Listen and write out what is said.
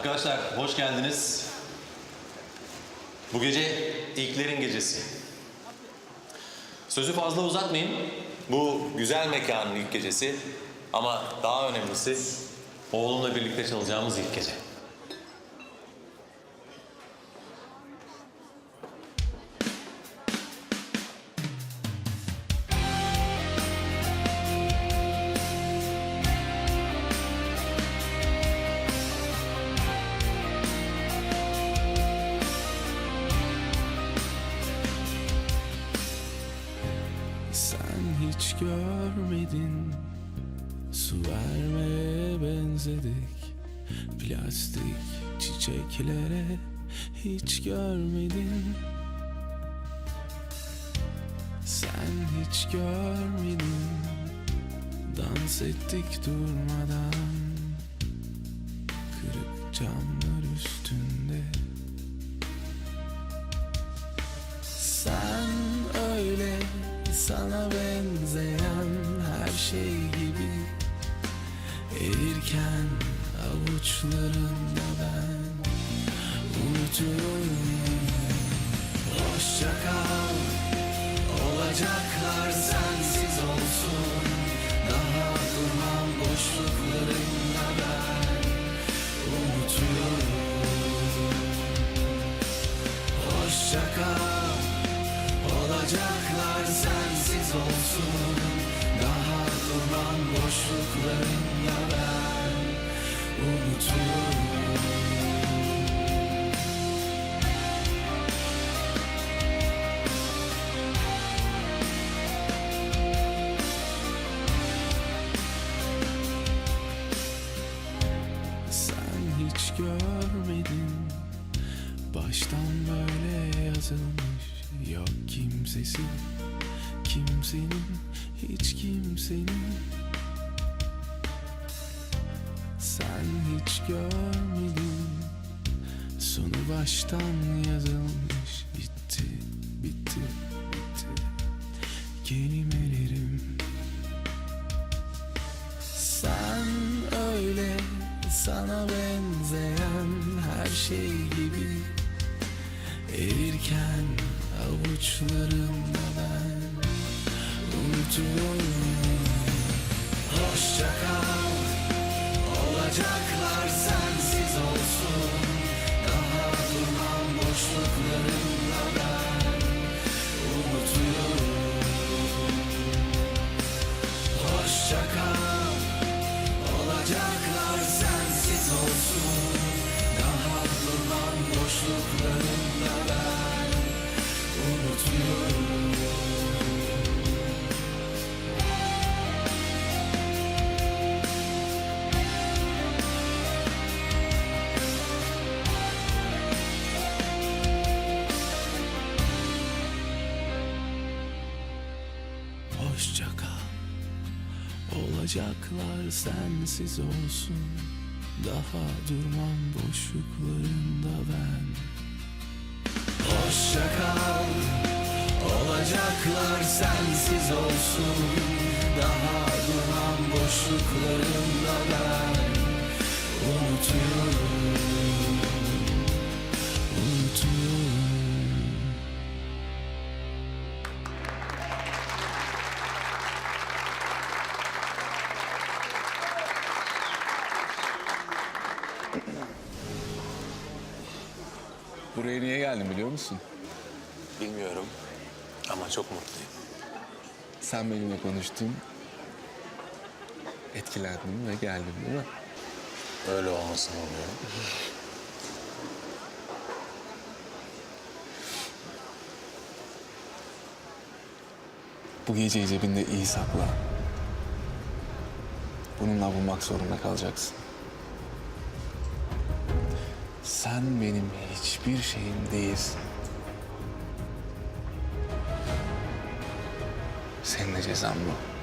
Arkadaşlar hoş geldiniz. Bu gece ilklerin gecesi. Sözü fazla uzatmayayım. Bu güzel mekanın ilk gecesi. Ama daha önemlisi oğlumla birlikte çalacağımız ilk gece. Hiç görmedin. Su vermeye benzedik. Plastik çiçeklere hiç görmedin. Sen hiç görmedin. Dans ettik durmadan. Kırık camlar üstünde sana benzeyen her şey gibi. Erirken avuçlarında ben unutuyorum Hoşça kal olacaklar sensiz olsun. Daha durmam boşluklarında ben unutuyorum Hoşça kal Olacaklar sensiz olsun. Daha durmam boşluklarında ben Unutuyorum Sen hiç görmedin. Baştan böyle yazılmış. Yok kimsesi Kimsenin Hiç kimsenin. Sen hiç görmedin Sonu baştan yazılmış. Bitti, bitti, bitti Kelimelerim. Sen öyle sana benzeyen her şey gibi Erirken avuçlarımda ben unutuyorum Hoşça kal olacaklar sensiz olsun. Daha durmam boşluklarımda ben Hoşça kal Olacaklar sensiz olsun Daha durmam boşluklarında Hoşça kal. Olacaklar sensiz olsun. Daha durmam boşluklarında ben. Hoşça kal. Olacaklar sensiz olsun. Daha durmam boşluklarında ben. Unutuyorum Buraya niye geldim biliyor musun? Bilmiyorum ama çok mutluyum. Sen benimle konuştun. Etkilendim ve geldim değil mi? Öyle olmasın oluyor. Bu geceyi cebinde iyi sakla. Bununla bulmak zorunda kalacaksın. Sen benim hiçbir şeyim değilsin. Senin de cezan bu.